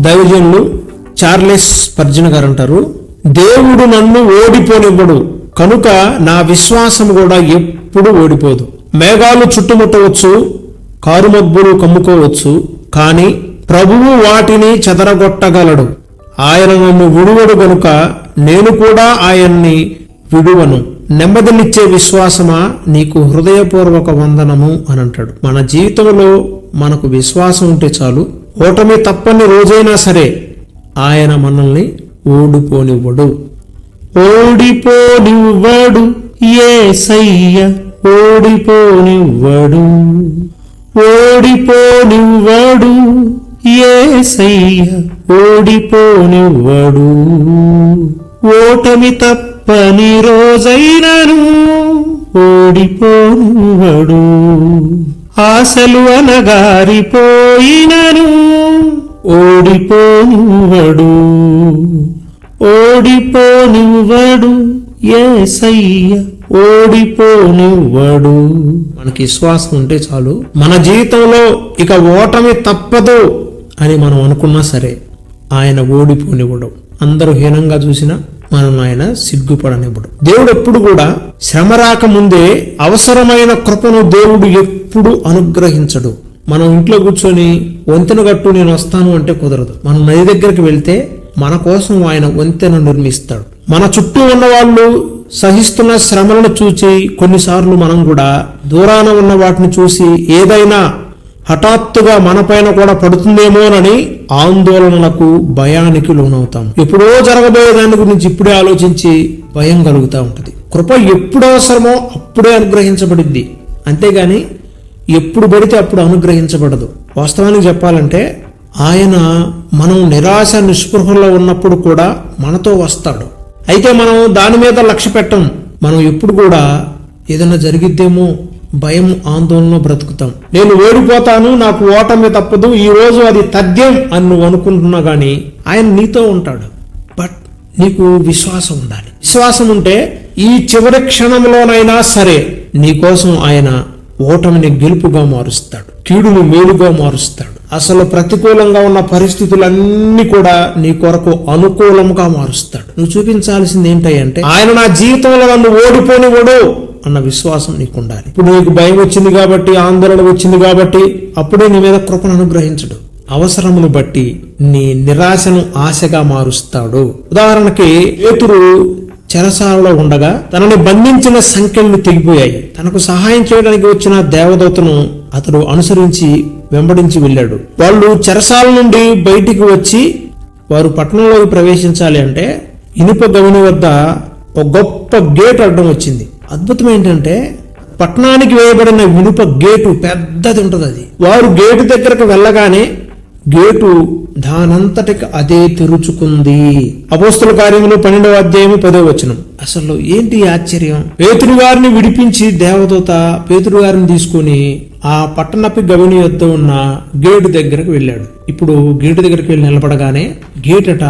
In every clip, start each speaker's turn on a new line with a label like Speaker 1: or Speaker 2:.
Speaker 1: దైవజనులు చార్లెస్ పర్జన్ గారు అంటారు దేవుడు నన్ను ఓడిపోనివ్వడు కనుక నా విశ్వాసం కూడా ఎప్పుడు ఓడిపోదు. మేఘాలు చుట్టుముట్టవచ్చు కారుమబ్బులు కమ్ముకోవచ్చు కానీ ప్రభువు వాటిని చెదరగొట్టగలడు. ఆయన నన్ను విడువడు గనుక నేను కూడా ఆయన్ని విడువను. నెమ్మదినిచ్చే విశ్వాసమా? నీకు హృదయపూర్వక వందనము అని అంటాడు. మన జీవితంలో మనకు విశ్వాసం ఉంటే చాలు ఓటమి తప్పని రోజైనా సరే ఆయన మనల్ని ఓడిపోనివ్వడు. ఓడిపోనివ్వడు ఏసయ్య ఓడిపోనివ్వడు. ఓడిపోనివ్వడు ఏసయ్య ఓడిపోనివ్వడు. ఓటమి తప్పని రోజైనను ఓడిపోనివ్వడు. ఆశలు అనగారిపోయినను ఓడిపోనివ్వడు. ఓడిపోనివ్వడు. ఏసయ్య ఓడిపోనివ్వడు. మనకి విశ్వాసం ఉంటే చాలు. మన జీవితంలో ఇక ఓటమి తప్పదు అని మనం అనుకున్నా సరే ఆయన ఓడిపోనివ్వడు. అందరూ హీనంగా చూసినా మనం ఆయన సిగ్గుపడనివ్వడు. దేవుడు ఎప్పుడు కూడా శ్రమ రాకముందే అవసరమైన కృపను దేవుడు ఎప్పుడు అనుగ్రహించడు. మనం ఇంట్లో కూర్చొని వంతెన కట్టు నేను వస్తాను అంటే కుదరదు. మనం నది దగ్గరికి వెళ్తే మన కోసం ఆయన వంతెన నిర్మిస్తాడు. మన చుట్టూ ఉన్న వాళ్ళు సహిస్తున్న శ్రమలను చూసి కొన్నిసార్లు మనం కూడా దూరాన ఉన్న వాటిని చూసి ఏదైనా హఠాత్తుగా మనపైన కూడా పడుతుందేమోనని ఆందోళనలకు భయానికి లోనవుతాం. ఎప్పుడో జరగబోయే దాని గురించి ఇప్పుడే ఆలోచించి భయం కలుగుతూ ఉంటుంది. కృప ఎప్పుడు అవసరమో అప్పుడే అనుగ్రహించబడింది అంతేగాని ఎప్పుడు పడితే అప్పుడు అనుగ్రహించబడదు. వాస్తవానికి చెప్పాలంటే ఆయన మనం నిరాశ నిస్పృహలో ఉన్నప్పుడు కూడా మనతో వస్తాడు. అయితే మనం దాని మీద లక్ష్య పెట్టం. మనం ఎప్పుడు కూడా ఏదైనా జరిగిద్దేమో భయం ఆందోళన బ్రతుకుతాం. నేను ఓడిపోతాను నాకు ఓటమి తప్పదు ఈ రోజు అది తథ్యం అని నువ్వు అనుకుంటున్నా కానీ ఆయన నీతో ఉంటాడు. బట్ నీకు విశ్వాసం ఉండాలి. విశ్వాసం ఉంటే ఈ చివరి క్షణంలోనైనా సరే నీకోసం ఆయన ఓటమిని గెలుపుగా మారుస్తాడు కీడును మేలుగా మారుస్తాడు. అసలు ప్రతికూలంగా ఉన్న పరిస్థితులన్నీ కూడా నీ కొరకు అనుకూలంగా మారుస్తాడు. నువ్వు చూపించాల్సింది ఏంటంటే ఆయన నా జీవితంలో నన్ను ఓడిపోనివాడు అన్న విశ్వాసం నీకు ఉండాలి ఇప్పుడు నీకు భయం వచ్చింది కాబట్టి ఆందోళన వచ్చింది కాబట్టి అప్పుడే నీ మీద కృపను అనుగ్రహించడు. అవసరమును బట్టి నీ నిరాశను ఆశగా మారుస్తాడు. ఉదాహరణకి పేతురు చెరసాలలో ఉండగా తనని బంధించిన సంఖ్యలు తెగిపోయాయి. తనకు సహాయం చేయడానికి వచ్చిన దేవదూతను అతడు అనుసరించి వెంబడించి వెళ్ళాడు. వాళ్ళు చెరసాల నుండి బయటికి వచ్చి వారు పట్టణంలోకి ప్రవేశించాలి అంటే ఇనుప గవిని వద్ద ఒక గొప్ప గేట్ అడ్డం వచ్చింది. అద్భుతం ఏంటంటే పట్టణానికి వేయబడిన ఇనుప గేటు పెద్దది ఉంటుంది అది. వారు గేటు దగ్గరకు వెళ్ళగానే గేటు దానంతటికి అదే తెరుచుకుంది. అపోస్తుల కార్యములు పన్నెండవ అధ్యాయము పదో వచనం. అసలు ఏంటి ఆశ్చర్యం? పేతురు గారిని విడిపించి దేవదూత పేతురు గారిని తీసుకొని ఆ పట్టణపు గవిని యొద్ద ఉన్న గేటు దగ్గరకు వెళ్ళాడు. ఇప్పుడు గేటు దగ్గరికి వెళ్ళి నిలబడగానే గేటట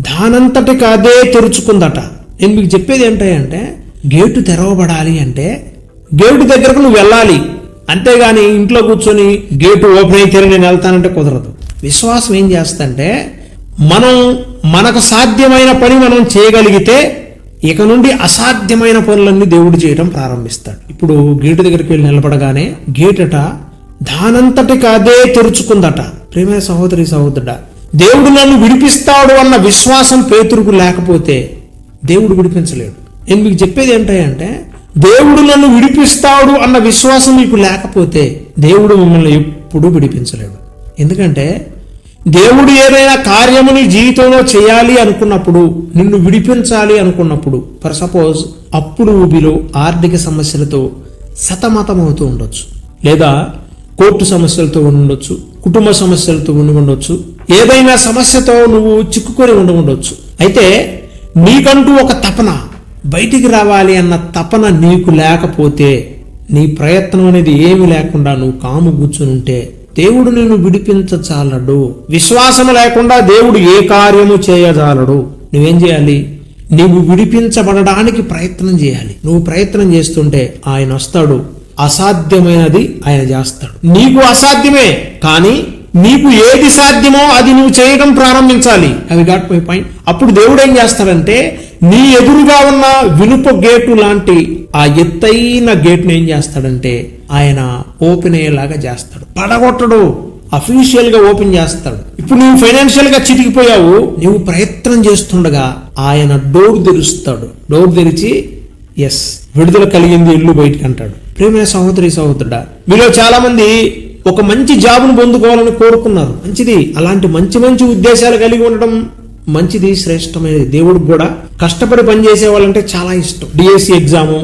Speaker 1: దానంతటికి అదే తెరుచుకుందట. నేను మీకు చెప్పేది ఏంటంటే గేటు తెరవబడాలి అంటే గేటు దగ్గరకు నువ్వు వెళ్ళాలి. అంతేగాని ఇంట్లో కూర్చొని గేటు ఓపెన్ అయితే నేను వెళ్తానంటే కుదరదు. విశ్వాసం ఏం చేస్తంటే మనం మనకు సాధ్యమైన పని మనం చేయగలిగితే ఇక నుండి అసాధ్యమైన పనులన్నీ దేవుడు చేయడం ప్రారంభిస్తాడు. ఇప్పుడు గేటు దగ్గరికి వెళ్ళి నిలబడగానే గేటట దానంతటికి అదే తెరుచుకుందట. ప్రేమ సహోదరి సహోదరుడ దేవుడు నన్ను విడిపిస్తాడు అన్న విశ్వాసం పేతురుకు లేకపోతే దేవుడు విడిపించలేడు. నేను మీకు చెప్పేది ఏంటంటే దేవుడు నన్ను విడిపిస్తాడు అన్న విశ్వాసం మీకు లేకపోతే దేవుడు మిమ్మల్ని ఎప్పుడూ విడిపించలేడు. ఎందుకంటే దేవుడు ఏదైనా కార్యముని జీవితంలో చేయాలి అనుకున్నప్పుడు నిన్ను విడిపించాలి అనుకున్నప్పుడు ఫర్ సపోజ్ అప్పుడు ఊబిలో ఆర్థిక సమస్యలతో సతమతమవుతూ ఉండొచ్చు. లేదా కోర్టు సమస్యలతో ఉండొచ్చు కుటుంబ సమస్యలతో ఉండి ఉండొచ్చు ఏదైనా సమస్యతో నువ్వు చిక్కుకొని ఉండి ఉండొచ్చు. అయితే నీకంటూ ఒక తపన బయటికి రావాలి అన్న తపన నీకు లేకపోతే నీ ప్రయత్నం అనేది ఏమి లేకుండా నువ్వు కాము కూర్చుని ఉంటే దేవుడు నిన్ను విడిపించచాలడు. విశ్వాసం లేకుండా దేవుడు ఏ కార్యము చేయజాలడు. నువ్వేం చేయాలి? నీవు విడిపించబడడానికి ప్రయత్నం చేయాలి. నువ్వు ప్రయత్నం చేస్తుంటే ఆయన వస్తాడు. అసాధ్యమైనది ఆయన చేస్తాడు. నీకు అసాధ్యమే కానీ నీకు ఏది సాధ్యమో అది నువ్వు చేయడం ప్రారంభించాలి. అవి గాట్ మై పాయింట్ అప్పుడు దేవుడు ఏం చేస్తాడంటే నీ ఎదురుగా ఉన్న వినుప గేటు లాంటి ఆ ఎత్తైన గేట్ని ఏం చేస్తాడంటే ఆయన ఓపెన్ అయ్యేలాగా చేస్తాడు. పడగొట్టడు. అఫీషియల్గా ఓపెన్ చేస్తాడు. ఇప్పుడు నువ్వు ఫైనాన్షియల్గా చితికిపోయావు. నువ్వు ప్రయత్నం చేస్తుండగా ఆయన డోర్ తెరుస్తాడు. డోర్ తెరిచి ఎస్ విడుదల కలిగింది ఇల్లు బయటికి అంటాడు. ప్రేమైన సహోదరి సహోదరుడా మీలో చాలా మంది ఒక మంచి జాబ్ను పొందుకోవాలని కోరుకున్నారు. మంచిది. అలాంటి మంచి మంచి ఉద్దేశాలు కలిగి ఉండడం మంచిది శ్రేష్టమైనది. దేవుడికి కూడా కష్టపడి పనిచేసే వాళ్ళంటే చాలా ఇష్టం. డిఎస్సి ఎగ్జాము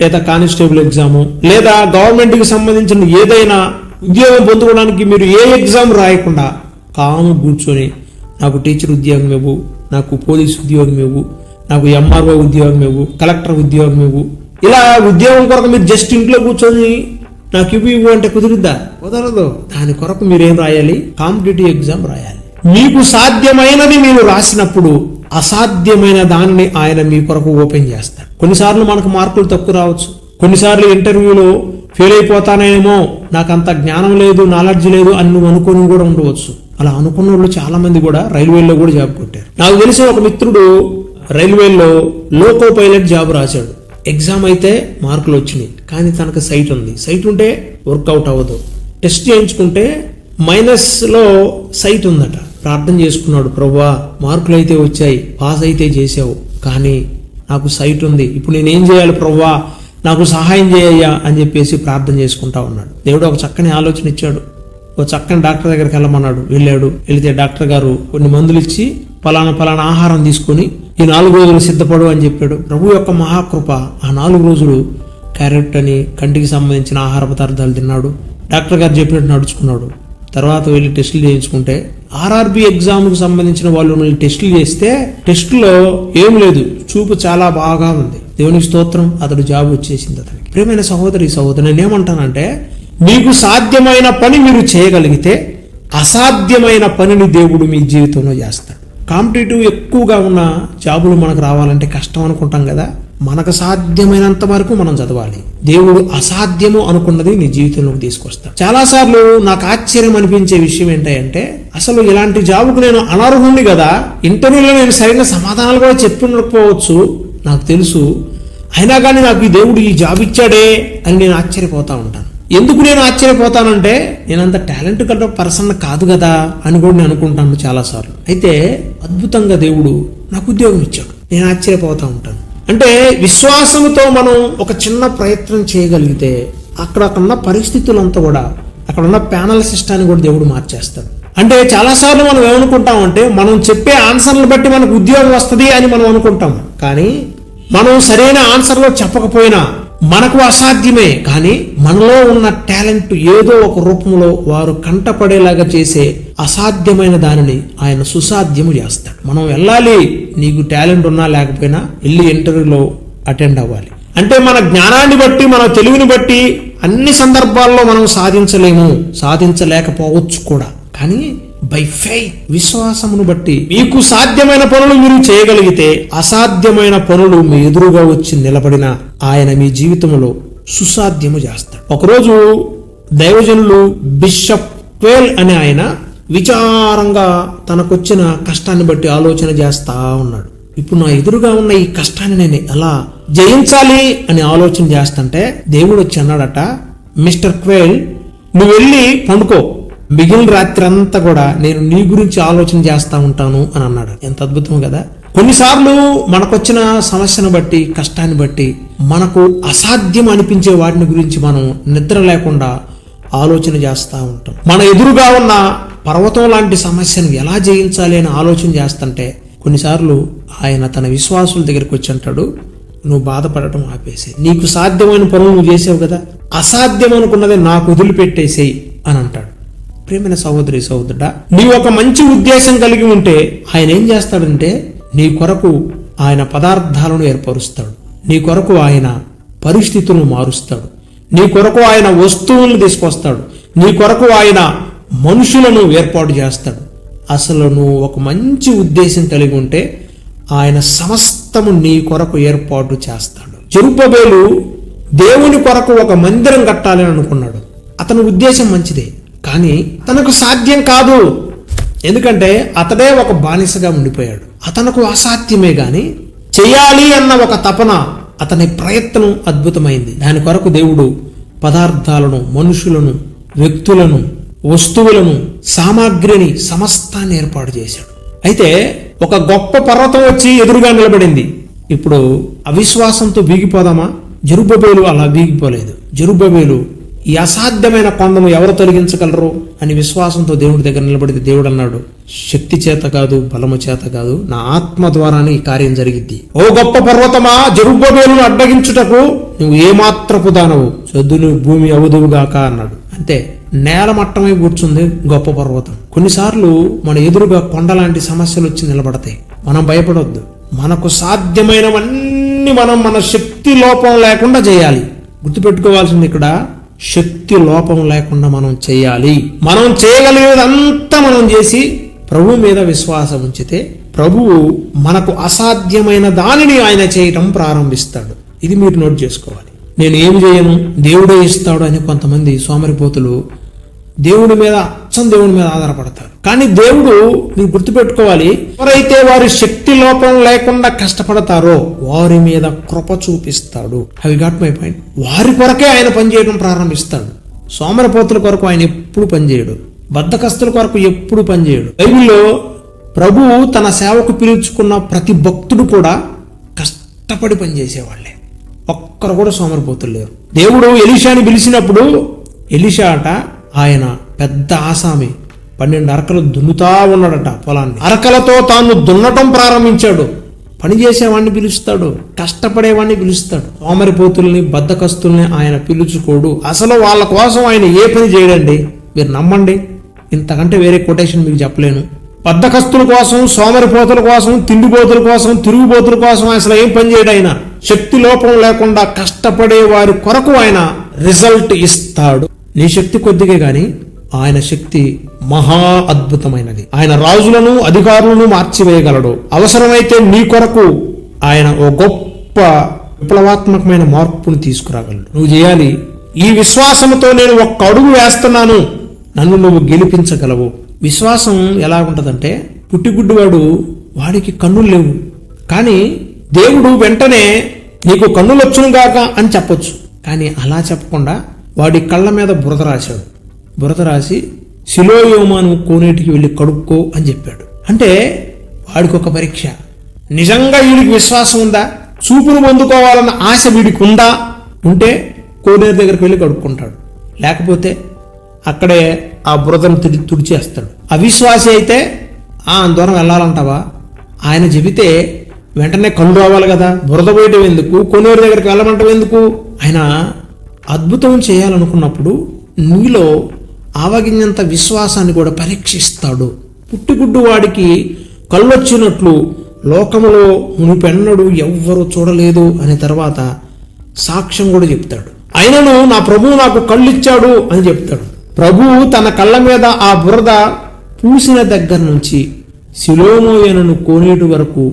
Speaker 1: లేదా కానిస్టేబుల్ ఎగ్జాము లేదా గవర్నమెంట్కి సంబంధించిన ఏదైనా ఉద్యోగం పొందుకోవడానికి మీరు ఏ ఎగ్జామ్ రాయకుండా కాము కూర్చొని నాకు టీచర్ ఉద్యోగం ఇవ్వు నాకు పోలీస్ ఉద్యోగం ఇవ్వు నాకు ఎంఆర్ఓ ఉద్యోగం ఇవ్వు కలెక్టర్ ఉద్యోగం ఇవ్వు. ఇలా ఉద్యోగం కొరకు మీరు జస్ట్ ఇంట్లో కూర్చొని నాకు ఇవ్వు ఇవ్వు అంటే కుదురుద్దా కుదరదు. దాని కొరకు మీరేం రాయాలి? కాంపిటేటివ్ ఎగ్జామ్ రాయాలి. మీకు సాధ్యమైనది మీరు రాసినప్పుడు అసాధ్యమైన దానిని ఆయన మీ కొరకు ఓపెన్ చేస్తాడు. కొన్నిసార్లు మనకు మార్కులు తక్కువ రావచ్చు. కొన్నిసార్లు ఇంటర్వ్యూలో ఫెయిల్ అయిపోతానేమో నాకు అంత జ్ఞానం లేదు నాలెడ్జ్ లేదు అని నువ్వు అనుకుని కూడా ఉండవచ్చు. అలా అనుకున్న వాళ్ళు చాలా మంది కూడా రైల్వేలో కూడా జాబ్ కొట్టారు. నాకు తెలిసిన ఒక మిత్రుడు రైల్వేలో లోకో పైలట్ జాబ్ రాశాడు. ఎగ్జామ్ అయితే మార్కులు వచ్చినాయి. కానీ తనకు సైట్ ఉంది. సైట్ ఉంటే వర్కౌట్ అవ్వదు. టెస్ట్ చేయించుకుంటే మైనస్లో సైట్ ఉందట. ప్రార్థన చేసుకున్నాడు ప్రభా మార్కులు అయితే వచ్చాయి. పాస్ అయితే చేసావు కానీ నాకు సైట్ ఉంది. ఇప్పుడు నేనేం చేయాలి ప్రవ్వా నాకు సహాయం చేయయ్యా అని చెప్పేసి ప్రార్థన చేసుకుంటా ఉన్నాడు. దేవుడు ఒక చక్కని ఆలోచన ఇచ్చాడు. ఒక చక్కని డాక్టర్ దగ్గరికి వెళ్ళమన్నాడు. వెళ్ళాడు. వెళితే డాక్టర్ గారు కొన్ని మందులు ఇచ్చి పలానా పలానా ఆహారం తీసుకొని ఈ నాలుగు రోజులు సిద్ధపడు అని చెప్పాడు. ప్రభు యొక్క మహాకృప ఆ నాలుగు రోజులు క్యారెట్ అని కంటికి సంబంధించిన ఆహార పదార్థాలు తిన్నాడు. డాక్టర్ గారు చెప్పినట్టు నడుచుకున్నాడు. తర్వాత వెళ్ళి టెస్టులు చేయించుకుంటే ఆర్ఆర్బి ఎగ్జామ్కు సంబంధించిన వాళ్ళు మళ్ళీ టెస్టులు చేస్తే టెస్టులో ఏం లేదు. చూపు చాలా బాగా ఉంది. దేవునికి స్తోత్రం అతడు జాబ్ వచ్చేసింది అతనికి. ప్రియమైన సహోదరి సహోదరు నేను ఏమంటానంటే మీకు సాధ్యమైన పని మీరు చేయగలిగితే అసాధ్యమైన పనిని దేవుడు మీ జీవితంలో చేస్తాడు. కాంపిటేటివ్ ఎక్కువగా ఉన్న జాబులు మనకు రావాలంటే కష్టం అనుకుంటాం కదా. మనకు సాధ్యమైనంత వరకు మనం చదవాలి. దేవుడు అసాధ్యము అనుకున్నది నీ జీవితంలోకి తీసుకొస్తాడు. చాలాసార్లు నాకు ఆశ్చర్యం అనిపించే విషయం ఏంటంటే అసలు ఇలాంటి జాబుకు నేను అనర్హుణ్ణి కదా. ఇంటర్వ్యూలో నేను సరైన సమాధానాలు కూడా చెప్పి నాకు తెలుసు. అయినా కానీ నాకు ఈ దేవుడు ఈ జాబ్ ఇచ్చాడే అని నేను ఆశ్చర్యపోతా ఉంటాను. ఎందుకు నేను ఆశ్చర్యపోతానంటే నేను అంత టాలెంట్ గల పర్సన్ కాదు కదా అని కూడా నేను అనుకుంటాను చాలాసార్లు. అయితే అద్భుతంగా దేవుడు నాకు ఉద్యోగం ఇచ్చాడు. నేను ఆశ్చర్యపోతా ఉంటాను. అంటే విశ్వాసంతో మనం ఒక చిన్న ప్రయత్నం చేయగలిగితే అక్కడ ఉన్న పరిస్థితులంతా కూడా అక్కడ ఉన్న ప్యానల్ సిస్టాన్ని కూడా దేవుడు మార్చేస్తాడు. అంటే చాలాసార్లు మనం ఏమనుకుంటామంటే మనం చెప్పే ఆన్సర్లు బట్టి మనకు ఉద్యోగం వస్తుంది అని మనం అనుకుంటాం. కానీ మనం సరైన ఆన్సర్లో చెప్పకపోయినా మనకు అసాధ్యమే కానీ మనలో ఉన్న టాలెంట్ ఏదో ఒక రూపంలో వారు కంటపడేలాగా చేసే అసాధ్యమైన దానిని ఆయన సుసాధ్యము చేస్తాడు. మనం వెళ్ళాలి నీకు టాలెంట్ ఉన్నా లేకపోయినా వెళ్ళి ఇంటర్వ్యూలో అటెండ్ అవ్వాలి. అంటే మన జ్ఞానాన్ని బట్టి మన తెలివిని బట్టి అన్ని సందర్భాల్లో మనం సాధించలేము సాధించలేకపోవచ్చు కూడా. కానీ బై ఫెయిత్ విశ్వాసమును బట్టి మీకు సాధ్యమైన పనులు మీరు చేయగలిగితే అసాధ్యమైన పనులు మీ ఎదురుగా వచ్చి నిలబడిన ఆయన మీ జీవితంలో సుసాధ్యము చేస్తాడు. ఒకరోజు దైవజనులు బిషప్ ట్వేల్ అనే ఆయన విచారంగా తనకొచ్చిన కష్టాన్ని బట్టి ఆలోచన చేస్తా ఉన్నాడు. ఇప్పుడు నా ఎదురుగా ఉన్న ఈ కష్టాన్ని నేను ఎలా జయించాలి అని ఆలోచన చేస్తుంటే దేవుడు వచ్చి అన్నాడట మిస్టర్ క్వేల్ నువ్వు వెళ్ళి పండుకో. మిగిలిన రాత్రి అంతా కూడా నేను నీ గురించి ఆలోచన చేస్తా ఉంటాను అని అన్నాడు. ఎంత అద్భుతం కదా? కొన్నిసార్లు మనకొచ్చిన సమస్యను బట్టి కష్టాన్ని బట్టి మనకు అసాధ్యం అనిపించే వాటిని గురించి మనం నిద్ర లేకుండా ఆలోచన చేస్తూ ఉంటాం. మన ఎదురుగా ఉన్న పర్వతం లాంటి సమస్యను ఎలా జయించాలి అని ఆలోచన చేస్తుంటే కొన్నిసార్లు ఆయన తన విశ్వాసుల దగ్గరికి వచ్చి అంటాడు నువ్వు బాధపడటం ఆపేసే నీకు సాధ్యమైన పనులు నువ్వు చేసావు కదా. అసాధ్యం అనుకున్నదే నాకు వదిలిపెట్టేసేయి అని అంటాడు. ప్రేమైన సహోదరి సహోదరుడా నీ ఒక మంచి ఉద్దేశం కలిగి ఉంటే ఆయన ఏం చేస్తాడంటే నీ కొరకు ఆయన పదార్థాలను ఏర్పరుస్తాడు. నీ కొరకు ఆయన పరిస్థితులను మారుస్తాడు. నీ కొరకు ఆయన వస్తువులను తీసుకొస్తాడు. నీ కొరకు ఆయన మనుషులను ఏర్పాటు చేస్తాడు. అసలు నువ్వు ఒక మంచి ఉద్దేశం కలిగి ఉంటే ఆయన సమస్తము నీ కొరకు ఏర్పాటు చేస్తాడు. చెరుపబేలు దేవుని కొరకు ఒక మందిరం కట్టాలని అనుకున్నాడు. అతని ఉద్దేశం మంచిదే. కానీ తనకు సాధ్యం కాదు. ఎందుకంటే అతడే ఒక బానిసగా ఉండిపోయాడు. అతనకు అసాధ్యమే గాని చేయాలి అన్న ఒక తపన అతని ప్రయత్నం అద్భుతమైంది. దాని కొరకు దేవుడు పదార్థాలను మనుషులను వ్యక్తులను వస్తువులను సామాగ్రిని సమస్తాన్ని ఏర్పాటు చేశాడు. అయితే ఒక గొప్ప పర్వతం వచ్చి ఎదురుగా నిలబడింది. ఇప్పుడు అవిశ్వాసంతో బీగిపోదామా? జరుబబేలు అలా బీగిపోలేదు. జరుబబేలు ఈ అసాధ్యమైన పందము ఎవరు తొలగించగలరు అని విశ్వాసంతో దేవుడి దగ్గర నిలబడితే దేవుడు అన్నాడు శక్తి చేత కాదు బలము చేత కాదు నా ఆత్మ ద్వారానే ఈ కార్యం జరిగింది ఓ గొప్ప పర్వతమా జరుబబేలును అడ్డగించుటకు నువ్వు ఏమాత్రపు దానవు చదును భూమి అవుదువుగాక అన్నాడు. అంతే నేల మట్టమై కూర్చుంది గొప్ప పర్వతం. కొన్నిసార్లు మన ఎదురుగా కొండలాంటి సమస్యలు వచ్చి నిలబడతాయి. మనం భయపడొద్దు. మనకు సాధ్యమైనవన్నీ మనం మన శక్తి లోపం లేకుండా చేయాలి. గుర్తుపెట్టుకోవాల్సింది ఇక్కడ శక్తి లోపం లేకుండా మనం చేయాలి. మనం చేయగలిగేదంతా మనం చేసి ప్రభు మీద విశ్వాసం ఉంచితే ప్రభువు మనకు అసాధ్యమైన దానిని ఆయన చేయటం ప్రారంభిస్తాడు. ఇది మీరు నోట్ చేసుకోవాలి. నేను ఏమి చేయను? దేవుడే ఇస్తాడు అని కొంతమంది సోమరిపోతులు దేవుడి మీద అచ్చం దేవుడి మీద ఆధారపడతారు. కానీ దేవుడు మీరు గుర్తుపెట్టుకోవాలి ఎవరైతే వారి శక్తి లోపం లేకుండా కష్టపడతారో వారి మీద కృప చూపిస్తాడు. అవి గాట్ మై పాయింట్ వారి కొరకే ఆయన పనిచేయడం ప్రారంభిస్తాడు. సోమరపోతుల కొరకు ఆయన ఎప్పుడు పనిచేయడు. బద్ధకస్తుల కొరకు ఎప్పుడు పనిచేయడు. బైబిల్లో ప్రభువు తన సేవకు పిలుచుకున్న ప్రతి భక్తుడు కూడా కష్టపడి పనిచేసేవాళ్ళే. ఒక్కరు కూడా సోమరిపోతులు లేరు. దేవుడు ఎలీషాని పిలిచినప్పుడు ఎలీషా అట ఆయన పెద్ద ఆసామి. పన్నెండు అరకలు దున్నుతా ఉన్నాడట పొలాన్ని. అరకలతో తాను దున్నటం ప్రారంభించాడు. పని చేసేవాడిని పిలుస్తాడు. కష్టపడేవాడిని పిలుస్తాడు. సోమరిపోతుల్ని బద్దకస్తుల్ని ఆయన పిలుచుకోడు. అసలు వాళ్ళ కోసం ఆయన ఏ పని చేయడండి? మీరు నమ్మండి. ఇంతకంటే వేరే కొటేషన్ మీకు చెప్పలేను. బద్దకస్తుల కోసం సోమరిపోతుల కోసం తిండిపోతుల కోసం తిరుగుబోతుల కోసం అసలు ఏం పని చేయడు ఆయన. శక్తి లోపం లేకుండా కష్టపడే వారి కొరకు ఆయన రిజల్ట్ ఇస్తాడు. నీ శక్తి కొద్దిగే కానీ ఆయన శక్తి మహా అద్భుతమైనది. ఆయన రాజులను అధికారులను మార్చివేయగలడు. అవసరమైతే నీ కొరకు ఆయన ఓ గొప్ప విప్లవాత్మకమైన మార్పును తీసుకురాగలడు. నువ్వు చేయాలి. ఈ విశ్వాసంతో నేను ఒక్క అడుగు వేస్తున్నాను. నన్ను నువ్వు గెలిపించగలవు. విశ్వాసం ఎలా ఉంటుందంటే పుట్టిగుడ్డివాడు వాడికి కన్నులు లేవు. కానీ దేవుడు వెంటనే నీకు కన్నులు వచ్చును గాక అని చెప్పొచ్చు. కానీ అలా చెప్పకుండా వాడి కళ్ళ మీద బురద రాశాడు. బురద రాసి శిలోయోమాను కోనేటికి వెళ్ళి కడుక్కో అని చెప్పాడు. అంటే వాడికి ఒక పరీక్ష. నిజంగా వీడికి విశ్వాసం ఉందా? చూపును పొందుకోవాలన్న ఆశ వీడికి ఉందా? ఉంటే కోనేరు దగ్గరికి వెళ్ళి కడుక్కుంటాడు. లేకపోతే అక్కడే ఆ బురదను తుడి తుడిచేస్తాడు. అవిశ్వాసి అయితే ఆ దూరం వెళ్ళాలంటావా? ఆయన చెబితే వెంటనే కళ్ళు రావాలి కదా. బురద పోయటం ఎందుకు? కోనేరు దగ్గరికి వెళ్ళమంటాం ఎందుకు? ఆయన అద్భుతం చేయాలనుకున్నప్పుడు నీలో ఆవగింజంత విశ్వాసాన్ని కూడా పరీక్షిస్తాడు. పుట్టుగుడ్డు వాడికి కళ్ళొచ్చినట్లు లోకములో మునిపెన్నడు ఎవ్వరూ చూడలేదు అనే తర్వాత సాక్ష్యం కూడా చెప్తాడు. అయినను నా ప్రభువు నాకు కళ్ళిచ్చాడు అని చెప్తాడు. ప్రభువు తన కళ్ళ మీద ఆ బురద పూసిన దగ్గర నుంచి శిలోమోయనను కోనేటి వరకు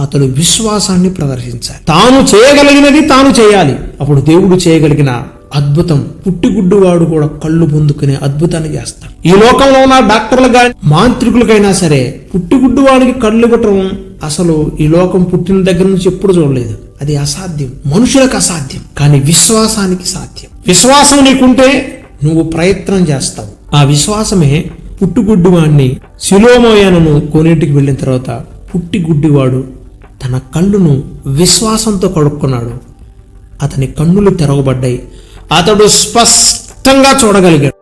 Speaker 1: అతడు విశ్వాసాన్ని ప్రదర్శించాలి తాను చేయగలిగినది తాను చేయాలి. అప్పుడు దేవుడు చేయగలిగిన అద్భుతం. పుట్టిగుడ్డువాడు కూడా కళ్ళు పొందుకునే అద్భుతాన్ని చేస్తాడు. ఈ లోకంలో ఉన్న డాక్టర్లు కానీ మాంత్రికులకైనా సరే పుట్టిగుడ్డువాడికి కళ్ళు ఇవ్వటం అసలు ఈ లోకం పుట్టిన దగ్గర నుంచి ఎప్పుడు చూడలేదు. అది అసాధ్యం. మనుషులకు అసాధ్యం. కానీ విశ్వాసానికి సాధ్యం. విశ్వాసం నీకుంటే నువ్వు ప్రయత్నం చేస్తావు. ఆ విశ్వాసమే పుట్టుగుడ్డివాడిని శిలోమోయనను కోనేటికి వెళ్ళిన తర్వాత పుట్టిగుడ్డివాడు తన కళ్ళును విశ్వాసంతో కడుక్కున్నాడు. అతని కన్నులు తెరవబడ్డాయి. అతడు స్పష్టంగా చూడగలిగాడు.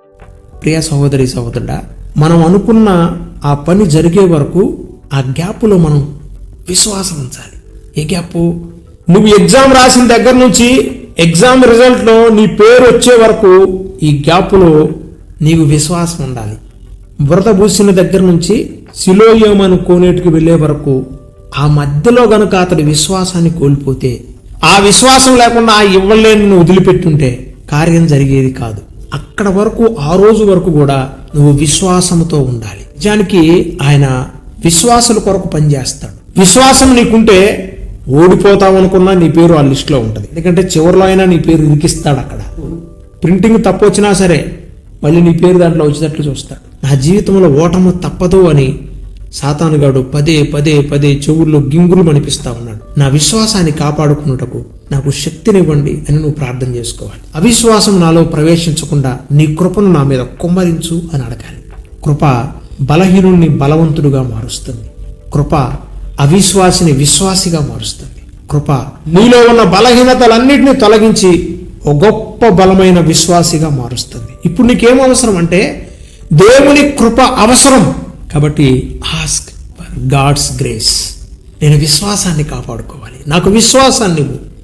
Speaker 1: ప్రియ సహోదరి సహోదరుడా మనం అనుకున్న ఆ పని జరిగే వరకు ఆ గ్యాప్లో మనం విశ్వాసం ఉంచాలి. ఏ గ్యాప్? నువ్వు ఎగ్జామ్ రాసిన దగ్గర నుంచి ఎగ్జామ్ రిజల్ట్లో నీ పేరు వచ్చే వరకు ఈ గ్యాప్లో నీకు విశ్వాసం ఉండాలి. బురద పూసిన దగ్గర నుంచి శిలోయోమను కోనేటికి వెళ్ళే వరకు ఆ మధ్యలో గనుక అతడి విశ్వాసాన్ని కోల్పోతే ఆ విశ్వాసం లేకుండా ఆ ఇవ్వలేని వదిలిపెట్టుంటే కార్యం జరిగేది కాదు. అక్కడ వరకు ఆ రోజు వరకు కూడా నువ్వు విశ్వాసంతో ఉండాలి. నిజానికి ఆయన విశ్వాసుల కొరకు పనిచేస్తాడు. విశ్వాసం నీకుంటే ఓడిపోతావు అనుకున్నా నీ పేరు ఆ లిస్ట్లో ఉంటుంది. ఎందుకంటే చివరిలో అయినా నీ పేరు ఇరికిస్తాడు అక్కడ. ప్రింటింగ్ తప్పు వచ్చినా సరే మళ్ళీ నీ పేరు దాంట్లో వచ్చేటట్లు చూస్తాడు. నా జీవితంలో ఓటము తప్పదు అని సాతానుగాడు పదే పదే పదే చెవుల్లో గింగులు అనిపిస్తా ఉన్నాడు. నా విశ్వాసాన్ని కాపాడుకున్నటకు నాకు శక్తినివ్వండి అని నువ్వు ప్రార్థన చేసుకోవాలి. అవిశ్వాసం నాలో ప్రవేశించకుండా నీ కృపను నా మీద కుమ్మరించు అని అడగాలి. కృప బలహీనుణ్ణి బలవంతుడుగా మారుస్తుంది. కృప అవిశ్వాసిని విశ్వాసిగా మారుస్తుంది. కృప నీలో ఉన్న బలహీనతలన్నింటినీ తొలగించి ఒక గొప్ప బలమైన విశ్వాసిగా మారుస్తుంది. ఇప్పుడు నీకేం అవసరం అంటే దేవుని కృప అవసరం. కాబట్టి ఆస్క్ ఫర్ గాడ్స్ గ్రేస్ నేను విశ్వాసాన్ని కాపాడుకోవాలి. నాకు విశ్వాసాన్ని ఇవ్వు.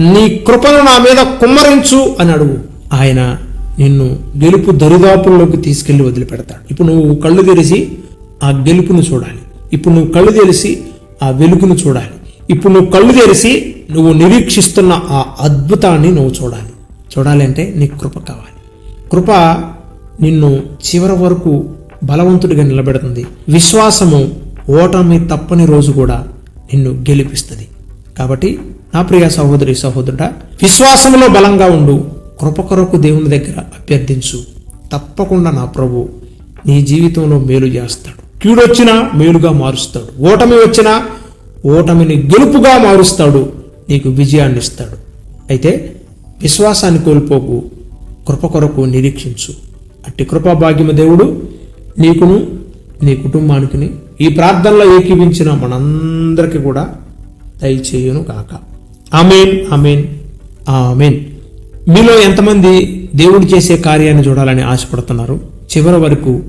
Speaker 1: నీ కృపను నా మీద కుమ్మరించు అని అడుగు. ఆయన నిన్ను గెలుపు దరిదాపుల్లోకి తీసుకెళ్ళి వదిలిపెడతాడు. ఇప్పుడు నువ్వు కళ్ళు తెరిచి ఆ గెలుపును చూడాలి. ఇప్పుడు నువ్వు కళ్ళు తెరిచి ఆ వెలుగును చూడాలి. ఇప్పుడు నువ్వు కళ్ళు తెరిచి నువ్వు నిరీక్షిస్తున్న ఆ అద్భుతాన్ని నువ్వు చూడాలి. చూడాలి అంటే నీకు కృప కావాలి. కృప నిన్ను చివరి వరకు బలవంతుడిగా నిలబెడుతుంది. విశ్వాసము ఓటమి తప్పని రోజు కూడా నిన్ను గెలిపిస్తుంది. కాబట్టి నా ప్రియ సహోదరి సహోదరుడ విశ్వాసంలో బలంగా ఉండు. కృప కొరకు దేవుని దగ్గర అభ్యర్థించు. తప్పకుండా నా ప్రభు నీ జీవితంలో మేలు చేస్తాడు. కీడొచ్చినా మేలుగా మారుస్తాడు. ఓటమి వచ్చినా ఓటమిని గెలుపుగా మారుస్తాడు. నీకు విజయాన్ని ఇస్తాడు. అయితే విశ్వాసాన్ని కోల్పోకు. కృప కొరకు నిరీక్షించు. అట్టి కృపాభాగ్యము దేవుడు నీకును నీ కుటుంబానికి ఈ ప్రార్థనలో ఏకీవించిన మనందరికీ కూడా దయచేయును కాక ఆమెన్ ఆమెన్ ఆమెన్. మీలో ఎంతమంది దేవుడు చేసే కార్యాన్ని చూడాలని ఆశపడుతున్నారు? చివరి వరకు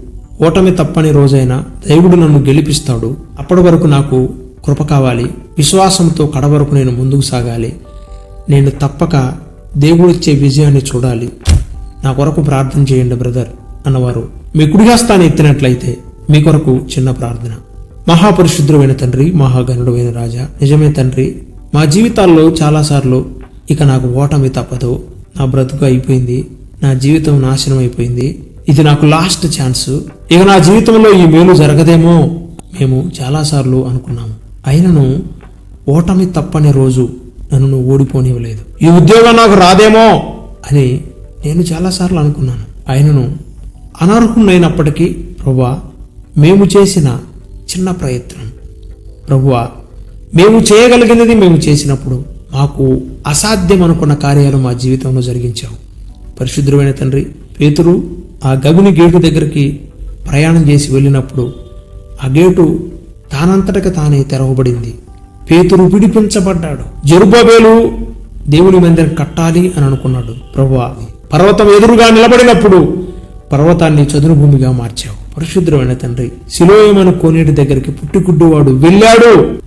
Speaker 1: ఓటమి తప్పని రోజైనా దేవుడు నన్ను గెలిపిస్తాడు. అప్పటి వరకు నాకు కృప కావాలి. విశ్వాసంతో కడవరకు నేను ముందుకు సాగాలి. నేను తప్పక దేవుడిచ్చే విజయాన్ని చూడాలి. నా కొరకు ప్రార్థన చేయండి బ్రదర్ అన్నవారు. మీ కుడిహస్తాన్ని ఎత్తినట్లయితే మీ కొరకు చిన్న ప్రార్థన. మహాపరిశుద్ధుడైన తండ్రి మహాగణుడైన రాజా నిజమే తండ్రి మా జీవితాల్లో చాలాసార్లు ఇక నాకు ఓటమి తప్పదు. నా బ్రతుకు అయిపోయింది. నా జీవితం నాశనం అయిపోయింది. ఇది నాకు లాస్ట్ ఛాన్స్. ఇక నా జీవితంలో ఈ మేలు జరగదేమో మేము చాలాసార్లు అనుకున్నాము. అయినను ఓటమి తప్పని రోజు నన్ను నువ్వు ఓడిపోనివ్వలేదు. ఈ ఉద్యోగం నాకు రాదేమో అని నేను చాలాసార్లు అనుకున్నాను. ఆయనను అనర్హునైనప్పటికీ ప్రభువా మేము చేసిన చిన్న ప్రయత్నం. ప్రభువా మేము చేయగలిగినది మేము చేసినప్పుడు మాకు అసాధ్యం అనుకున్న కార్యాలు మా జీవితంలో జరిగించావు. పరిశుద్ధమైన తండ్రి పేతురు ఆ గగుని గేటు దగ్గరికి ప్రయాణం చేసి వెళ్ళినప్పుడు ఆ గేటు తానంతటగా తానే తెరవబడింది. పేతురు విడిపించబడ్డాడు. జరుబాబేలు దేవుని మందిరం కట్టాలి అని అనుకున్నాడు. ప్రభు పర్వతం ఎదురుగా నిలబడినప్పుడు పర్వతాన్ని చదును భూమిగా మార్చావు. పరిశుద్ధమైన తండ్రి శిలోయమైన కోనేటి దగ్గరికి పుట్టిగుడ్డువాడు వెళ్ళాడు.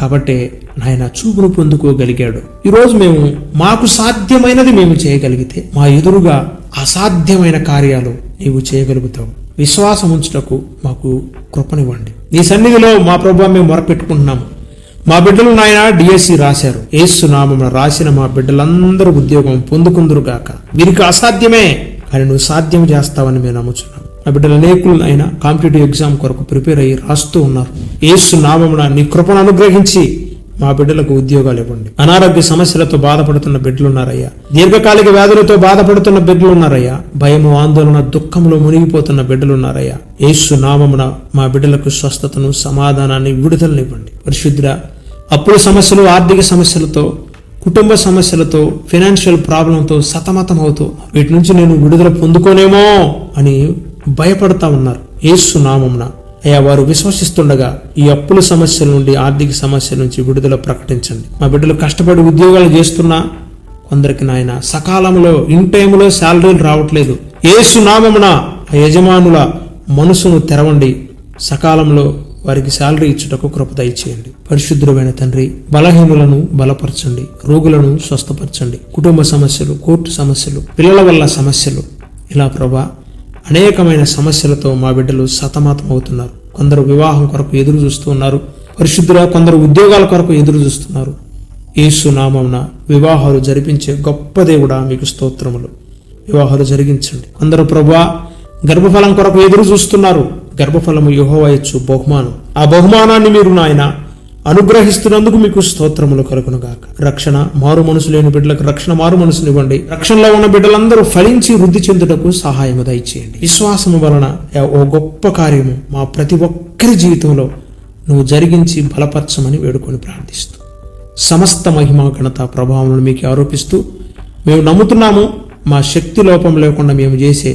Speaker 1: కాబట్టే నాయన చూపును పొందుకోగలిగాడు. ఈరోజు మేము మాకు సాధ్యమైనది మేము చేయగలిగితే మా ఎదురుగా అసాధ్యమైన కార్యాలు నీవు చేయగలుగుతావు. విశ్వాసం ఉంచుటకు మాకు కృపనివ్వండి. నీ సన్నిధిలో మా ప్రభావ మేము మొరపెట్టుకుంటున్నాము మా బిడ్డలు నాయన డిఎస్సి రాశారు. ఏసు నామమున రాసిన మా బిడ్డలందరూ ఉద్యోగం పొందుకుందరుగాక. వీరికి అసాధ్యమే. కానీ నువ్వు సాధ్యం చేస్తావని మేము నమ్ముచున్నాం. నా బిడ్డల అనేకులు ఆయన కాంపిటేటివ్ ఎగ్జామ్ కొరకు ప్రిపేర్ అయ్యి రాస్తూ ఉన్నారు. ఏసు నామమున నీ కృపను అనుగ్రహించి మా బిడ్డలకు ఉద్యోగాలు ఇవ్వండి. అనారోగ్య సమస్యలతో బాధపడుతున్న బిడ్డలు ఉన్నారయ్యా. దీర్ఘకాలిక వ్యాధులతో బాధపడుతున్న బిడ్డలు ఉన్నారయ్యా. భయము ఆందోళన దుఃఖంలో మునిగిపోతున్న బిడ్డలు ఉన్నారయ్యా. యేసు నామమున మా బిడ్డలకు స్వస్థతను సమాధానాన్ని విడుదలనివ్వండి పరిశుద్ధ అప్పుల సమస్యలు ఆర్థిక సమస్యలతో కుటుంబ సమస్యలతో ఫైనాన్షియల్ ప్రాబ్లంతో సతమతం అవుతూ వీటి నుంచి నేను విడుదల పొందుకోనేమో అని భయపడతా ఉన్నారు. ఏసు నామంన అయ్యా వారు విశ్వసిస్తుండగా ఈ అప్పుల సమస్యల నుండి ఆర్థిక సమస్యల నుంచి విడుదల ప్రకటించండి. మా బిడ్డలు కష్టపడి ఉద్యోగాలు చేస్తున్నా కొందరికి నాయన సకాలంలో ఇన్ టైంలో శాలరీలు రావట్లేదు. ఏసు నామమున యజమానుల మనసును తెరవండి. సకాలంలో వారికి శాలరీ ఇచ్చుటకు కృప దయచేయండి. పరిశుద్ధుడమైన తండ్రి బలహీనులను బలపరచండి రోగులను స్వస్థపరచండి. కుటుంబ సమస్యలు కోర్టు సమస్యలు పిల్లల వల్ల సమస్యలు. ఇలా ప్రభా అనేకమైన సమస్యలతో మా బిడ్డలు సతమతం అవుతున్నారు కొందరు వివాహం కొరకు ఎదురు చూస్తూ ఉన్నారు. పరిశుద్ధుల కొందరు ఉద్యోగాల కొరకు ఎదురు చూస్తున్నారు. యేసు నామమున వివాహాలు జరిపించే గొప్ప దేవుడా మీకు స్తోత్రములు. వివాహాలు జరిగించండి. కొందరు ప్రభా గర్భఫలం కొరకు ఎదురు చూస్తున్నారు. గర్భఫలము యుహోవయచ్చు బహుమానం. ఆ బహుమానాన్ని మీరు నాయన అనుగ్రహిస్తున్నందుకు మీకు స్తోత్రములు కలుగునుగాక. రక్షణ మారు మనసు లేని బిడ్డలకు రక్షణ మారు మనసునివ్వండి రక్షణలో ఉన్న బిడ్డలందరూ ఫలించి వృద్ధి చెందుటకు సహాయము దయచేయండి. విశ్వాసము వలన ఓ గొప్ప కార్యము మా ప్రతి ఒక్కరి జీవితంలో నువ్వు జరిగించి బలపరచమని వేడుకొని ప్రార్థిస్తూ సమస్త మహిమ ఘనత ప్రభావములను మీకు ఆరోపిస్తూ మేము నమ్ముతున్నాము మా శక్తి లోపం లేకుండా మేము చేసే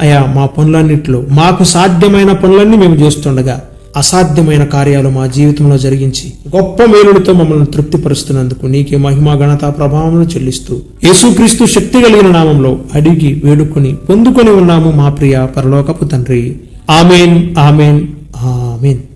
Speaker 1: అయా మా పనులన్నిట్లో మాకు సాధ్యమైన పనులన్నీ మేము చేస్తుండగా అసాధ్యమైన కార్యాలు మా జీవితంలో జరిగించి గొప్ప మేలుడితో మమ్మల్ని తృప్తిపరుస్తున్నందుకు నీకే మహిమ ఘనత ప్రభావం చెల్లిస్తూ యేసుక్రీస్తు శక్తి కలిగిన నామంలో అడిగి వేడుకొని పొందుకొని ఉన్నాము మా ప్రియ పరలోకపు తండ్రి. Amen amen amen.